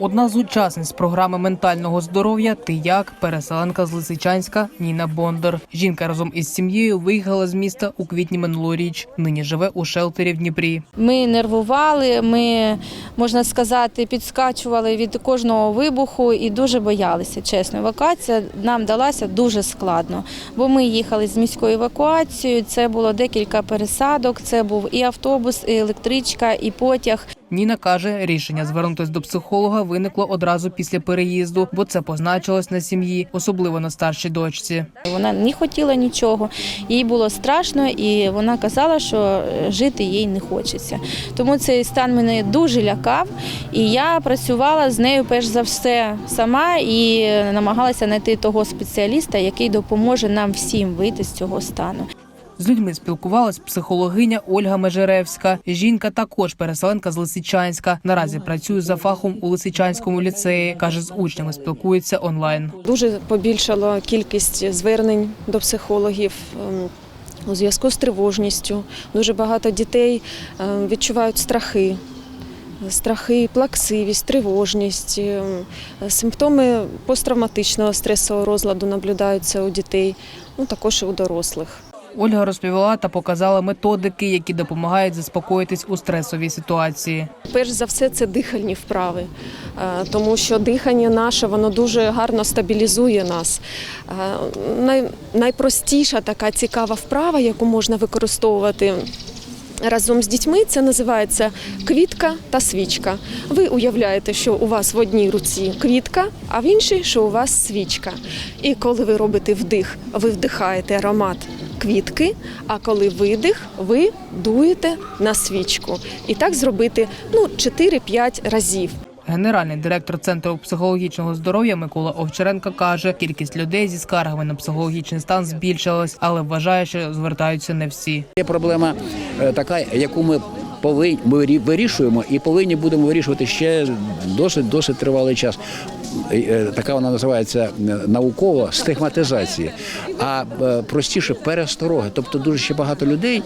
Одна з учасниць програми ментального здоров'я Ти як переселенка з Лисичанська Ніна Бондар. Жінка разом із сім'єю виїхала з міста у квітні минулоріч. Нині живе у шелтері в Дніпрі. Ми нервували, ми, можна сказати, підскачували від кожного вибуху і дуже боялися. Чесно, евакуація нам далася дуже складно, бо ми їхали з міською евакуацією. Це було декілька пересадок. Це був і автобус, і електричка, і потяг. Ніна каже, рішення звернутися до психолога виникло одразу після переїзду, бо це позначилось на сім'ї, особливо на старшій дочці. Вона не хотіла нічого, їй було страшно, і вона казала, що е, жити їй не хочеться. Тому цей стан мене дуже лякав, і я працювала з нею перш за все сама і намагалася знайти того спеціаліста, який допоможе нам всім вийти з цього стану. З людьми спілкувалась психологиня Ольга Межеревська. Жінка також переселенка з Лисичанська. Наразі працює за фахом у Лисичанському ліцеї. каже, з учнями спілкується онлайн. Дуже побільшала кількість звернень до психологів. ем, У зв'язку з тривожністю дуже багато дітей ем, відчувають страхи, страхи, плаксивість, тривожність, ем, симптоми посттравматичного стресового розладу наблюдаються у дітей, ну також і у дорослих. Ольга розповіла та показала методики, які допомагають заспокоїтись у стресовій ситуації. Перш за все, це дихальні вправи, е, тому що дихання наше воно дуже гарно стабілізує нас. Е, найпростіша така цікава вправа, яку можна використовувати. Разом з дітьми це називається квітка та свічка. Ви уявляєте, що у вас в одній руці квітка, а в іншій, що у вас свічка. І коли ви робите вдих, ви вдихаєте аромат квітки, а коли видих, ви дуєте на свічку. І так зробити ну, 4-5 разів. Генеральний директор центру психологічного здоров'я Микола Овчаренко каже, кількість людей зі скаргами на психологічний стан збільшилась, але вважає, що звертаються не всі. Є проблема е, така, яку ми повинні ми вирішуємо і повинні будемо вирішувати ще досить досить тривалий час. Е, Така вона називається е, наукова стигматизація, а е, простіше перестороги. Тобто дуже ще багато людей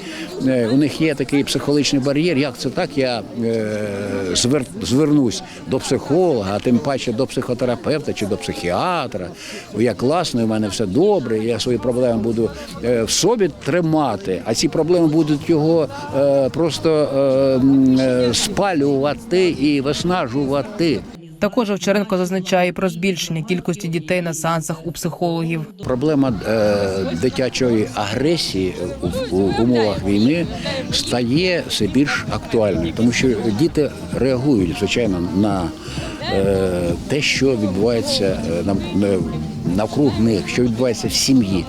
у них є такий психологічний бар'єр. Як це так? Я звер, звернусь до психолога, а тим паче до психотерапевта чи до психіатра. Я класний, у мене все добре. Я свої проблеми буду в собі тримати, а ці проблеми будуть його просто спалювати і виснажувати. Також Овчаренко зазначає про збільшення кількості дітей на сеансах у психологів. Проблема е, дитячої агресії в, в умовах війни стає все більш актуальною, тому що діти реагують звичайно на е, те, що відбувається е, на, навкруг них, що відбувається в сім'ї.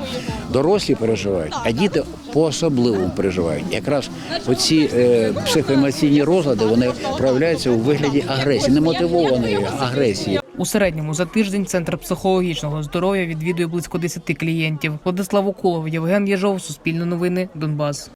Дорослі переживають, а діти по-особливому переживають. Якраз оці е, психоемоційні розлади вони проявляються у вигляді агресії, немотивованої агресії. У середньому за тиждень центр психологічного здоров'я відвідує близько 10 клієнтів. Владислав Уколов, Євген Єжов, Суспільне новини, Донбас.